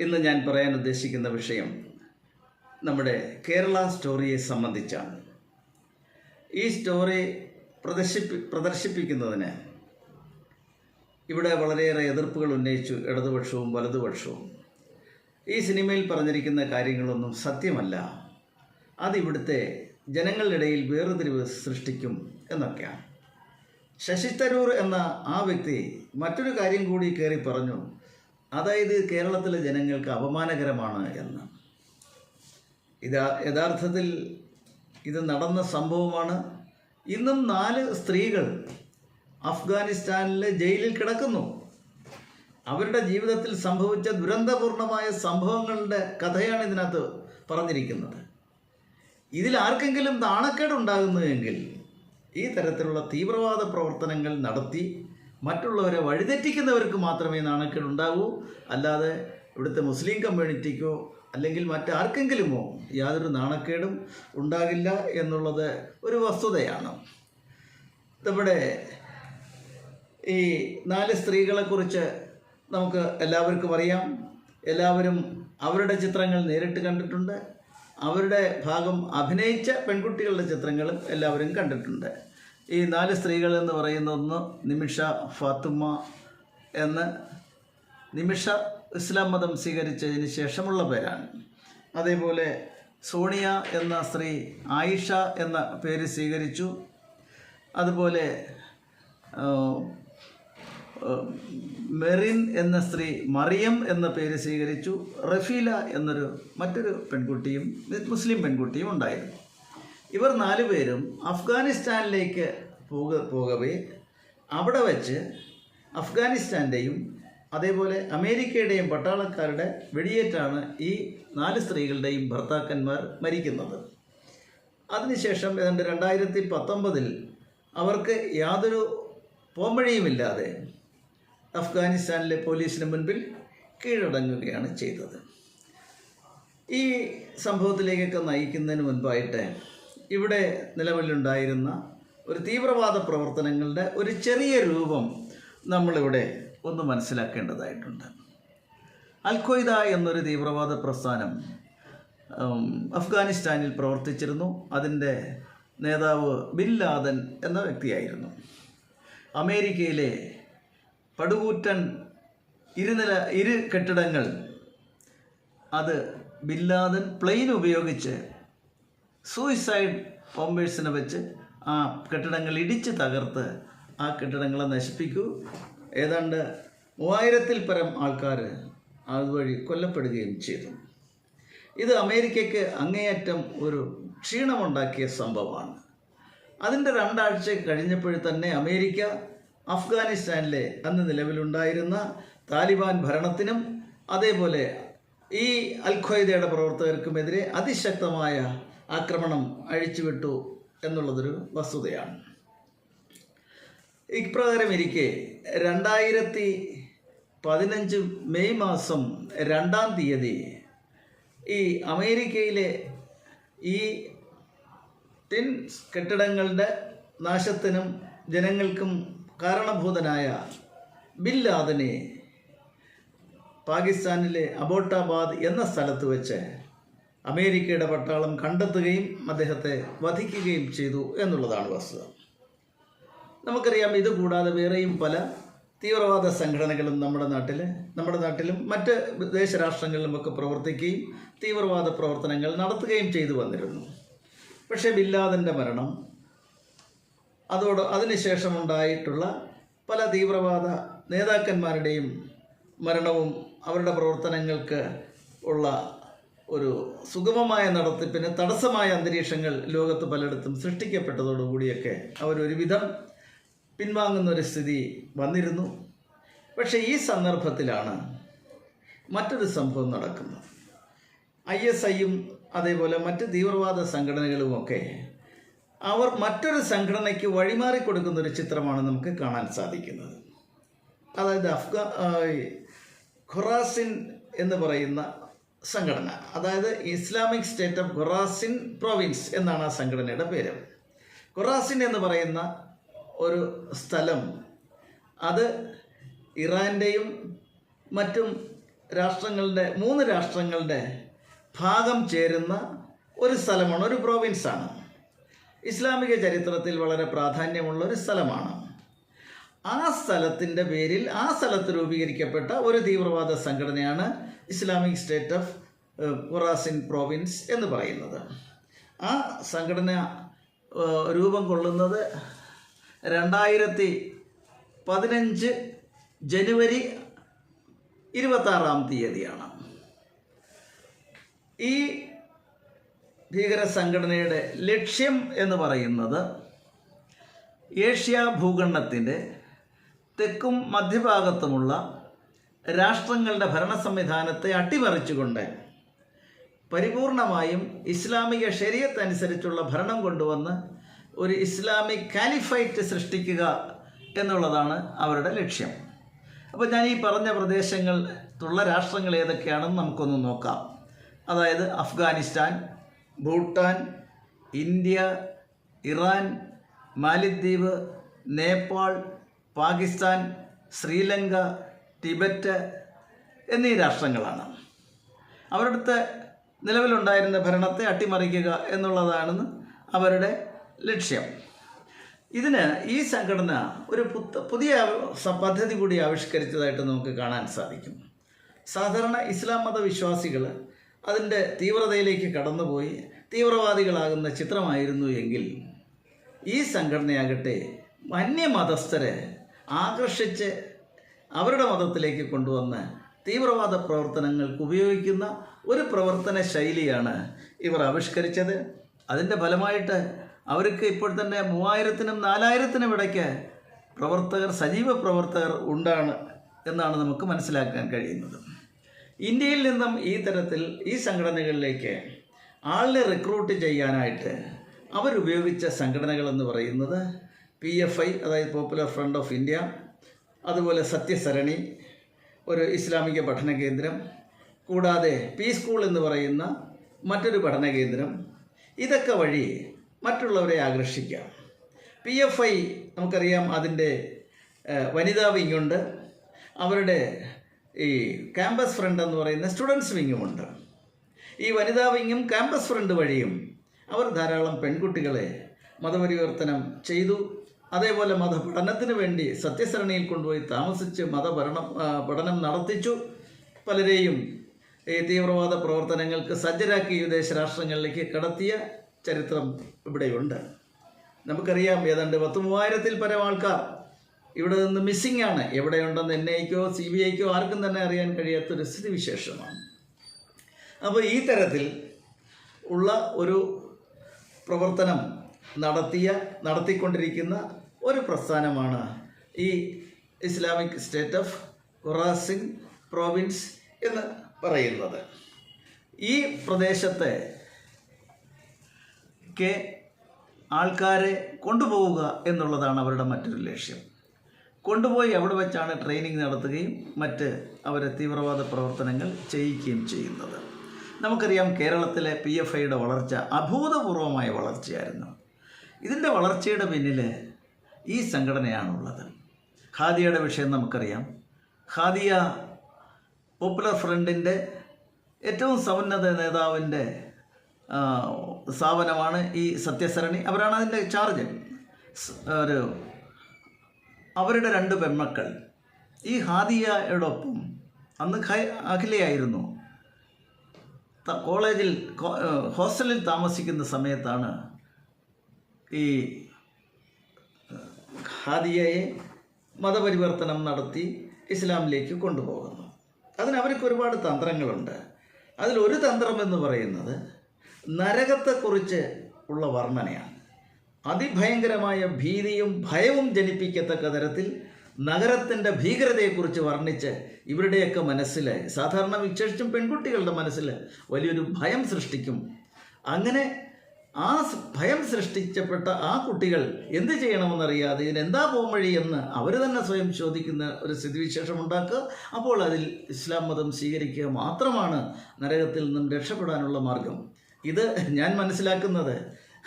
ഇന്ന് ഞാൻ പറയാൻ ഉദ്ദേശിക്കുന്ന വിഷയം നമ്മുടെ കേരള സ്റ്റോറിയെ സംബന്ധിച്ചാണ്. ഈ സ്റ്റോറി പ്രദർശിപ്പി പ്രദർശിപ്പിക്കുന്നതിന് ഇവിടെ വളരെയേറെ എതിർപ്പുകൾ ഉന്നയിച്ചു ഇടതുപക്ഷവും വലതുപക്ഷവും. ഈ സിനിമയിൽ പറഞ്ഞിരിക്കുന്ന കാര്യങ്ങളൊന്നും സത്യമല്ല. അതിവിടുത്തെ ജനങ്ങളിടയിൽ വേർതിരിവ് സൃഷ്ടിക്കും എന്നൊക്കെയാണ്. ശശി തരൂർ എന്ന ആ വ്യക്തി മറ്റൊരു കാര്യം കൂടി കയറി പറഞ്ഞു. അതായത് കേരളത്തിലെ ജനങ്ങൾക്ക് അപമാനകരമാണ് എന്ന്. ഇത് യഥാർത്ഥത്തിൽ ഇത് നടന്ന സംഭവമാണ്. ഇന്നും നാല് സ്ത്രീകൾ അഫ്ഗാനിസ്ഥാനിലെ ജയിലിൽ കിടക്കുന്നു. അവരുടെ ജീവിതത്തിൽ സംഭവിച്ച ദുരന്തപൂർണമായ സംഭവങ്ങളുടെ കഥയാണ് ഇതിനകത്ത് പറഞ്ഞിരിക്കുന്നത്. ഇതിൽ ആർക്കെങ്കിലും നാണക്കേടുണ്ടാകുന്നുവെങ്കിൽ ഈ തരത്തിലുള്ള തീവ്രവാദ പ്രവർത്തനങ്ങൾ നടത്തി മറ്റുള്ളവരെ വഴിതെറ്റിക്കുന്നവർക്ക് മാത്രമേ നാണക്കേട് നാണക്കേടുണ്ടാകൂ അല്ലാതെ ഇവിടുത്തെ മുസ്ലിം കമ്മ്യൂണിറ്റിക്കോ അല്ലെങ്കിൽ മറ്റാർക്കെങ്കിലുമോ യാതൊരു നാണക്കേടും ഉണ്ടാകില്ല എന്നുള്ളത് ഒരു വസ്തുതയാണ്. നമ്മുടെ ഈ നാല് സ്ത്രീകളെക്കുറിച്ച് നമുക്ക് എല്ലാവർക്കും അറിയാം. എല്ലാവരും അവരുടെ ചിത്രങ്ങൾ നേരിട്ട് കണ്ടിട്ടുണ്ട്. അവരുടെ ഭാഗം അഭിനയിച്ച പെൺകുട്ടികളുടെ ചിത്രങ്ങളും എല്ലാവരും കണ്ടിട്ടുണ്ട്. ഈ നാല് സ്ത്രീകൾ എന്ന് പറയുന്ന ഒന്ന് നിമിഷ ഫാത്തുമ്മ എന്ന് നിമിഷ ഇസ്ലാം മതം സ്വീകരിച്ചതിന് ശേഷമുള്ള പേരാണ്. അതേപോലെ സോണിയ എന്ന സ്ത്രീ ആയിഷ എന്ന പേര് സ്വീകരിച്ചു. അതുപോലെ മെറിൻ എന്ന സ്ത്രീ മറിയം എന്ന പേര് സ്വീകരിച്ചു. റഫീല എന്നൊരു മറ്റൊരു പെൺകുട്ടിയും മുസ്ലിം പെൺകുട്ടിയും ഉണ്ടായിരുന്നു. ഇവർ നാലു പേരും അഫ്ഗാനിസ്ഥാനിലേക്ക് പോക പോകവേ. അവിടെ വച്ച് അഫ്ഗാനിസ്ഥാന്റെയും അതേപോലെ അമേരിക്കയുടെയും പട്ടാളക്കാരുടെ വെടിയേറ്റാണ് ഈ നാല് സ്ത്രീകളുടെയും ഭർത്താക്കന്മാർ മരിക്കുന്നത്. അതിനുശേഷം ഏതാണ്ട് രണ്ടായിരത്തി പത്തൊമ്പതിൽ അവർക്ക് യാതൊരു പോംവഴിയുമില്ലാതെ അഫ്ഗാനിസ്ഥാനിലെ പോലീസിന് മുൻപിൽ കീഴടങ്ങുകയാണ് ചെയ്തത്. ഈ സംഭവത്തിലേക്കൊക്കെ നയിക്കുന്നതിന് മുൻപായിട്ട് ഇവിടെ നിലവിലുണ്ടായിരുന്ന ഒരു തീവ്രവാദ പ്രവർത്തനങ്ങളുടെ ഒരു ചെറിയ രൂപം നമ്മളിവിടെ ഒന്ന് മനസ്സിലാക്കേണ്ടതായിട്ടുണ്ട്. അൽ എന്നൊരു തീവ്രവാദ പ്രസ്ഥാനം അഫ്ഗാനിസ്ഥാനിൽ പ്രവർത്തിച്ചിരുന്നു. അതിന്റെ നേതാവ് ബിൻ ലാദൻ എന്ന വ്യക്തിയായിരുന്നു. അമേരിക്കയിലെ പടുകൂറ്റൻ ഇരുനില ഇരു കെട്ടിടങ്ങൾ അത് ബിൻ ലാദൻ പ്ലെയിൻ ഉപയോഗിച്ച് സൂയിസൈഡ് ബോംബേഴ്സിനെ വെച്ച് ആ കെട്ടിടങ്ങൾ ഇടിച്ച് തകർത്ത് ആ കെട്ടിടങ്ങളെ നശിപ്പിക്കൂ. ഏതാണ്ട് മൂവായിരത്തിൽ പരം ആൾക്കാർ അതുവഴി കൊല്ലപ്പെടുകയും ചെയ്തു. ഇത് അമേരിക്കയ്ക്ക് അങ്ങേയറ്റം ഒരു ക്ഷീണമുണ്ടാക്കിയ സംഭവമാണ്. അതിന്റെ രണ്ടാഴ്ച കഴിഞ്ഞപ്പോഴും തന്നെ അമേരിക്ക അഫ്ഗാനിസ്ഥാനിലെ അന്ന് നിലവിലുണ്ടായിരുന്ന താലിബാൻ ഭരണത്തിനും അതേപോലെ ഈ അൽഖ്വയ്ദയുടെ പ്രവർത്തകർക്കുമെതിരെ അതിശക്തമായ ആക്രമണം അഴിച്ചുവിട്ടു എന്നുള്ളതൊരു വസ്തുതയാണ്. ഇപ്രകാരം ഇരിക്കെ രണ്ടായിരത്തി പതിനഞ്ച് മെയ് മാസം രണ്ടാം തീയതി ഈ അമേരിക്കയിലെ ഈ ടിൻ കെട്ടിടങ്ങളുടെ നാശത്തിനും ജനങ്ങൾക്കും കാരണഭൂതനായ ബിൻ ലാദനെ പാകിസ്ഥാനിലെ അബോട്ടാബാദ് എന്ന സ്ഥലത്ത് വെച്ച് അമേരിക്കയുടെ പട്ടാളം കണ്ടെത്തുകയും അദ്ദേഹത്തെ വധിക്കുകയും ചെയ്തു എന്നുള്ളതാണ് വസ്തുത. നമുക്കറിയാം ഇത് കൂടാതെ വേറെയും പല തീവ്രവാദ സംഘടനകളും നമ്മുടെ നാട്ടിൽ നമ്മുടെ നാട്ടിലും മറ്റ് വിദേശ രാഷ്ട്രങ്ങളിലുമൊക്കെ പ്രവർത്തിക്കുകയും തീവ്രവാദ പ്രവർത്തനങ്ങൾ നടത്തുകയും ചെയ്തു വന്നിരുന്നു. പക്ഷേ ബില്ലാദന്റെ മരണം അതോട് അതിനുശേഷമുണ്ടായിട്ടുള്ള പല തീവ്രവാദ നേതാക്കന്മാരുടെയും മരണവും അവരുടെ പ്രവർത്തനങ്ങൾക്ക് ഉള്ള ഒരു സുഗമമായ നടത്തിപ്പിന് തടസ്സമായ അന്തരീക്ഷങ്ങൾ ലോകത്ത് പലയിടത്തും സൃഷ്ടിക്കപ്പെട്ടതോടുകൂടിയൊക്കെ അവരൊരുവിധം പിൻവാങ്ങുന്ന ഒരു സ്ഥിതി വന്നിരുന്നു. പക്ഷേ ഈ സന്ദർഭത്തിലാണ് മറ്റൊരു സംഭവം നടക്കുന്നത്. ഐ എസ് ഐയും അതേപോലെ മറ്റ് തീവ്രവാദ സംഘടനകളുമൊക്കെ അവർ മറ്റൊരു സംഘടനയ്ക്ക് വഴിമാറി കൊടുക്കുന്ന ഒരു ചിത്രമാണ് നമുക്ക് കാണാൻ സാധിക്കുന്നത്. അതായത് അഫ്ഗാ ഖുറാസിൻ എന്ന് പറയുന്ന സംഘടന. അതായത് Islamic State of Khorasan Province എന്നാണ് ആ സംഘടനയുടെ പേര്. ഖുറാസിൻ എന്ന് പറയുന്ന ഒരു സ്ഥലം അത് ഇറാന്റെയും മറ്റും രാഷ്ട്രങ്ങളുടെ മൂന്ന് രാഷ്ട്രങ്ങളുടെ ഭാഗം ചേരുന്ന ഒരു സ്ഥലമാണ് ഒരു പ്രോവിൻസാണ്. ഇസ്ലാമിക ചരിത്രത്തിൽ വളരെ പ്രാധാന്യമുള്ള ഒരു സ്ഥലമാണ്. ആ സ്ഥലത്തിന്റെ പേരിൽ ആ സ്ഥലത്ത് രൂപീകരിക്കപ്പെട്ട ഒരു തീവ്രവാദ സംഘടനയാണ് Islamic State of Khorasan Province എന്ന് പറയുന്നത്. ആ സംഘടന രൂപം കൊള്ളുന്നത് രണ്ടായിരത്തി പതിനഞ്ച് ജനുവരി ഇരുപത്താറാം തീയതിയാണ്. ഈ ഭീകര സംഘടനയുടെ ലക്ഷ്യം എന്ന് പറയുന്നത് ഏഷ്യ ഭൂഖണ്ഡത്തിന്റെ തെക്കും മധ്യഭാഗത്തുമുള്ള രാഷ്ട്രങ്ങളുടെ ഭരണ സംവിധാനത്തെ അട്ടിമറിച്ചുകൊണ്ട് പരിപൂർണമായും ഇസ്ലാമിക ശരീരത്ത് അനുസരിച്ചുള്ള ഭരണം കൊണ്ടുവന്ന് ഒരു ഇസ്ലാമിക് കാലിഫൈറ്റ് സൃഷ്ടിക്കുക എന്നുള്ളതാണ് അവരുടെ ലക്ഷ്യം. അപ്പോൾ ഞാൻ ഈ പറഞ്ഞ പ്രദേശങ്ങൾ ഉള്ള രാഷ്ട്രങ്ങൾ ഏതൊക്കെയാണെന്ന് നമുക്കൊന്ന് നോക്കാം. അതായത് അഫ്ഗാനിസ്ഥാൻ ഭൂട്ടാൻ ഇന്ത്യ ഇറാൻ മാലിദ്വീപ് നേപ്പാൾ പാകിസ്ഥാൻ ശ്രീലങ്ക ടിബറ്റ് എന്നീ രാഷ്ട്രങ്ങളാണ്. അവരുടെ നിലവിലുണ്ടായിരുന്ന ഭരണത്തെ അട്ടിമറിക്കുക എന്നുള്ളതാണെന്ന് അവരുടെ ലക്ഷ്യം. ഇതിന് ഈ സംഘടന ഒരു പുതിയ പദ്ധതി കൂടി ആവിഷ്കരിച്ചതായിട്ട് നമുക്ക് കാണാൻ സാധിക്കും. സാധാരണ ഇസ്ലാം മത വിശ്വാസികൾ അതിന്റെ തീവ്രതയിലേക്ക് കടന്നുപോയി തീവ്രവാദികളാകുന്ന ചിത്രമായിരുന്നു എങ്കിൽ ഈ സംഘടനയാകട്ടെ അന്യമതസ്ഥരെ ആകർഷിച്ച് അവരുടെ മതത്തിലേക്ക് കൊണ്ടുവന്ന് തീവ്രവാദ പ്രവർത്തനങ്ങൾക്ക് ഉപയോഗിക്കുന്ന ഒരു പ്രവർത്തന ശൈലിയാണ് ഇവർ ആവിഷ്കരിച്ചത്. അതിന്റെ ഫലമായിട്ട് അവർക്ക് ഇപ്പോൾ തന്നെ മൂവായിരത്തിനും നാലായിരത്തിനും ഇടയ്ക്ക് പ്രവർത്തകർ സജീവ പ്രവർത്തകർ ഉണ്ടാണ് എന്നാണ് നമുക്ക് മനസ്സിലാക്കാൻ കഴിയുന്നത്. ഇന്ത്യയിൽ നിന്നും ഈ തരത്തിൽ ഈ സംഘടനകളിലേക്ക് ആളിനെ റിക്രൂട്ട് ചെയ്യാനായിട്ട് അവരുപയോഗിച്ച സംഘടനകളെന്ന് പറയുന്നത് പി എഫ് ഐ അതായത് പോപ്പുലർ ഫ്രണ്ട് ഓഫ് ഇന്ത്യ അതുപോലെ സത്യസരണി ഒരു ഇസ്ലാമിക പഠന കേന്ദ്രം കൂടാതെ പി സ്കൂൾ എന്ന് പറയുന്ന മറ്റൊരു പഠന കേന്ദ്രം. ഇതൊക്കെ വഴി മറ്റുള്ളവരെ ആകർഷിക്കാം. പി എഫ് ഐ നമുക്കറിയാം അതിന്റെ വനിതാ വിങ്ങുണ്ട് അവരുടെ ഈ ക്യാമ്പസ് ഫ്രണ്ട് എന്ന് പറയുന്ന സ്റ്റുഡൻസ് വിങ്ങുമുണ്ട് ഈ വനിതാ വിങ്ങും ക്യാമ്പസ് ഫ്രണ്ട് വഴിയും അവർ ധാരാളം പെൺകുട്ടികളെ മതപരിവർത്തനം ചെയ്തു. അതേപോലെ മതപഠനത്തിന് വേണ്ടി സത്യസരണിയിൽ കൊണ്ടുപോയി താമസിച്ച് മതപഠനം പഠനം നടത്തിച്ചു. പലരെയും ഈ തീവ്രവാദ പ്രവർത്തനങ്ങൾക്ക് സജ്ജരാക്കി വിദേശ രാഷ്ട്രങ്ങളിലേക്ക് കടത്തിയ ചരിത്രം ഇവിടെയുണ്ട്. നമുക്കറിയാം ഏതാണ്ട് പത്ത് മൂവായിരത്തിൽ പരം ആൾക്കാർ ഇവിടെ നിന്ന് മിസ്സിംഗ് ആണ്. എവിടെയുണ്ടെന്ന് എൻ ഐക്കോ സി ബി ഐക്കോ ആർക്കും തന്നെ അറിയാൻ കഴിയാത്തൊരു സ്ഥിതിവിശേഷമാണ് അപ്പോൾ ഈ തരത്തിൽ ഉള്ള ഒരു പ്രവർത്തനം നടത്തിയ നടത്തിക്കൊണ്ടിരിക്കുന്ന ഒരു പ്രസ്ഥാനമാണ് ഈ Islamic State of Khorasan Province എന്ന് പറയുന്നത്. ഈ പ്രദേശത്തെ കെ ആൾക്കാരെ കൊണ്ടുപോവുക എന്നുള്ളതാണ് അവരുടെ മറ്റൊരു ലക്ഷ്യം. കൊണ്ടുപോയി അവിടെ വെച്ചാണ് ട്രെയിനിങ് നടത്തുകയും മറ്റ് അവരെ തീവ്രവാദ പ്രവർത്തനങ്ങൾ ചെയ്യിക്കുകയും ചെയ്യുന്നത്. നമുക്കറിയാം കേരളത്തിലെ പി എഫ് ഐയുടെ വളർച്ച അഭൂതപൂർവമായ വളർച്ചയായിരുന്നു. ഇതിന്റെ വളർച്ചയുടെ പിന്നിൽ ഈ സംഘടനയാണുള്ളത്. ഖാദിയയുടെ വിഷയം നമുക്കറിയാം. ഖാദിയ പോപ്പുലർ ഫ്രണ്ടിന്റെ ഏറ്റവും സമുന്നത നേതാവിന്റെ സ്ഥാപനമാണ് ഈ സത്യസരണി. അവരാണ് അതിന്റെ ചാർജ് ഒരു അവരുടെ രണ്ട് പെൺമക്കൾ. ഈ ഹാദിയയോടൊപ്പം അന്ന് അഖിലയായിരുന്നു. കോളേജിൽ ഹോസ്റ്റലിൽ താമസിക്കുന്ന സമയത്താണ് ഈ ഖാദിയയെ മതപരിവർത്തനം നടത്തി ഇസ്ലാമിലേക്ക് കൊണ്ടുപോകുന്നു. അതിന് അവർക്ക് ഒരുപാട് തന്ത്രങ്ങളുണ്ട്. അതിലൊരു തന്ത്രം എന്ന് പറയുന്നത് നരകത്തെക്കുറിച്ച് ഉള്ള വർണനയാണ്. അതിഭയങ്കരമായ ഭീതിയും ഭയവും ജനിപ്പിക്കത്തക്ക തരത്തിൽ നഗരത്തിന്റെ ഭീകരതയെക്കുറിച്ച് വർണിച്ച് ഇവരുടെയൊക്കെ മനസ്സിൽ സാധാരണ വിശേഷിച്ചും പെൺകുട്ടികളുടെ മനസ്സിൽ വലിയൊരു ഭയം സൃഷ്ടിക്കും. അങ്ങനെ ആ ഭയം സൃഷ്ടിച്ചപ്പെട്ട ആ കുട്ടികൾ എന്ത് ചെയ്യണമെന്നറിയാതെ ഇതിനെന്താ വഴി എന്ന് അവർ തന്നെ സ്വയം ചോദിക്കുന്ന ഒരു സ്ഥിതിവിശേഷം ഉണ്ടാക്കുക അപ്പോൾ അതിൽ ഇസ്ലാം മതം സ്വീകരിക്കുക മാത്രമാണ് നരകത്തിൽ നിന്നും രക്ഷപ്പെടാനുള്ള മാർഗം. ഇത് ഞാൻ മനസ്സിലാക്കുന്നത്.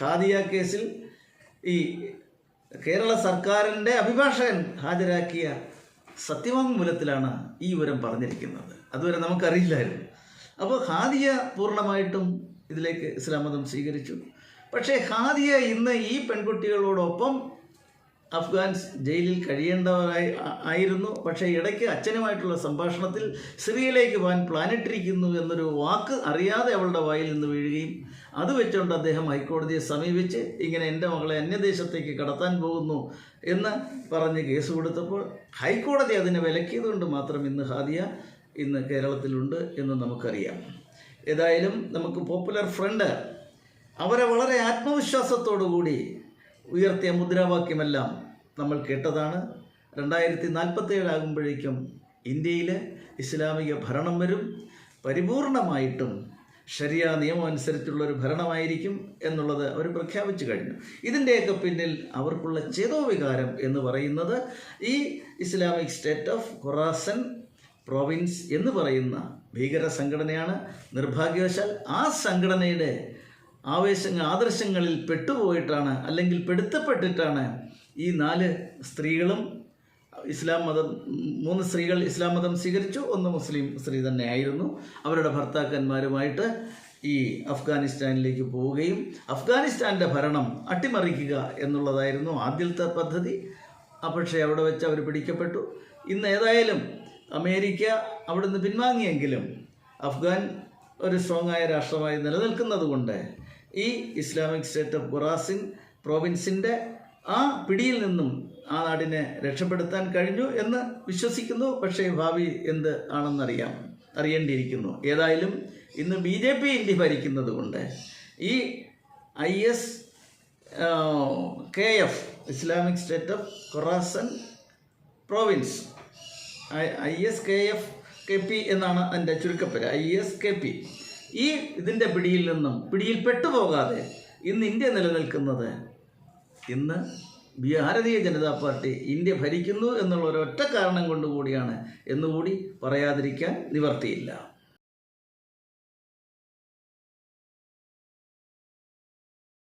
ഖാദിയ കേസിൽ ഈ കേരള സർക്കാരിന്റെ അഭിഭാഷകൻ ഹാജരാക്കിയ സത്യവാങ്മൂലത്തിലാണ് ഈ വിവരം പറഞ്ഞിരിക്കുന്നത്. അതുവരെ നമുക്കറിയില്ലായിരുന്നു. അപ്പോൾ ഹാദിയ പൂർണമായിട്ടും ഇതിലേക്ക് ഇസ്ലാം മതം സ്വീകരിച്ചു. പക്ഷേ ഹാദിയ ഇന്ന് ഈ പെൺകുട്ടികളോടൊപ്പം അഫ്ഗാൻ ജയിലിൽ കഴിയേണ്ടവരായി ആയിരുന്നു. പക്ഷേ ഇടയ്ക്ക് അച്ഛനുമായിട്ടുള്ള സംഭാഷണത്തിൽ സിറിയയിലേക്ക് പോകാൻ പ്ലാനിട്ടിരിക്കുന്നു എന്നൊരു വാക്ക് അറിയാതെ അവളുടെ വായിൽ നിന്ന് വീഴുകയും അത് വെച്ചുകൊണ്ട് അദ്ദേഹം ഹൈക്കോടതിയെ സമീപിച്ച് ഇങ്ങനെ എന്റെ മകളെ അന്യദേശത്തേക്ക് കടത്താൻ പോകുന്നു എന്ന് പറഞ്ഞ് കേസ് കൊടുത്തപ്പോൾ ഹൈക്കോടതി അതിനെ വിലക്കിയതുകൊണ്ട് മാത്രം ഇന്ന് ഹാദിയ ഇന്ന് കേരളത്തിലുണ്ട് എന്ന് നമുക്കറിയാം. ഏതായാലും നമുക്ക് പോപ്പുലർ ഫ്രണ്ട് അവരെ വളരെ ആത്മവിശ്വാസത്തോടുകൂടി ഉയർത്തിയ മുദ്രാവാക്യമെല്ലാം നമ്മൾ കേട്ടതാണ്. രണ്ടായിരത്തി നാൽപ്പത്തേഴാകുമ്പോഴേക്കും ഇന്ത്യയിൽ ഇസ്ലാമിക ഭരണം വരും. പരിപൂർണമായിട്ടും ശരിയ നിയമം അനുസരിച്ചുള്ള ഒരു ഭരണമായിരിക്കും എന്നുള്ളത് അവർ പ്രഖ്യാപിച്ചു കഴിഞ്ഞു. ഇതിന്റെയൊക്കെ പിന്നിൽ അവർക്കുള്ള ചേതോവികാരം എന്ന് പറയുന്നത് ഈ Islamic state of Khorasan province എന്ന് പറയുന്ന ഭീകര സംഘടനയാണ്. നിർഭാഗ്യവശാൽ ആ സംഘടനയുടെ ആവേശങ്ങൾ ആദർശങ്ങളിൽ പെട്ടുപോയിട്ടാണ് അല്ലെങ്കിൽ പെടുത്തപ്പെട്ടിട്ടാണ് ഈ നാല് സ്ത്രീകളും ഇസ്ലാം മതം മൂന്ന് സ്ത്രീകൾ ഇസ്ലാം മതം സ്വീകരിച്ചു ഒന്ന് മുസ്ലിം സ്ത്രീ തന്നെയായിരുന്നു. അവരുടെ ഭർത്താക്കന്മാരുമായിട്ട് ഈ അഫ്ഗാനിസ്ഥാനിലേക്ക് പോവുകയും അഫ്ഗാനിസ്ഥാന്റെ ഭരണം അട്ടിമറിക്കുക എന്നുള്ളതായിരുന്നു ആദ്യത്തെ പദ്ധതി. പക്ഷേ അവിടെ വെച്ച് അവർ പിടിക്കപ്പെട്ടു. ഇന്ന് ഏതായാലും അമേരിക്ക അവിടുന്ന് പിൻവാങ്ങിയെങ്കിലും അഫ്ഗാൻ ഒരു സ്ട്രോങ് ആയ രാഷ്ട്രമായി നിലനിൽക്കുന്നത് കൊണ്ട് ഈ ഇസ്ലാമിക് സ്റ്റേറ്റ് ഓഫ് ഖുറാസിൻ പ്രോവിൻസിന്റെ ആ പിടിയിൽ നിന്നും ആ നാടിനെ രക്ഷപ്പെടുത്താൻ കഴിഞ്ഞു എന്ന് വിശ്വസിക്കുന്നു. പക്ഷേ ഭാവി എന്ത് ആണെന്നറിയാം അറിയേണ്ടിയിരിക്കുന്നു. ഏതായാലും ഇന്ന് ബി ജെ പി ഇന്ത്യ ഭരിക്കുന്നത് കൊണ്ട് ഈ I S K F Islamic state of Khorasan province I S K F K P എന്നാണ് അതിന്റെ ചുരുക്കപ്പേര്. I S K P. ഈ ഇതിന്റെ പിടിയിൽ നിന്നും പിടിയിൽ പെട്ടുപോകാതെ ഇന്ന് ഇന്ത്യ നിലനിൽക്കുന്നത് ഇന്ന് ഭാരതീയ ജനതാ പാർട്ടി ഇന്ത്യ ഭരിക്കുന്നു എന്നുള്ള ഒരൊറ്റ കാരണം കൊണ്ടുകൂടിയാണ് എന്നുകൂടി പറയാതിരിക്കാൻ നിവർത്തിയില്ല.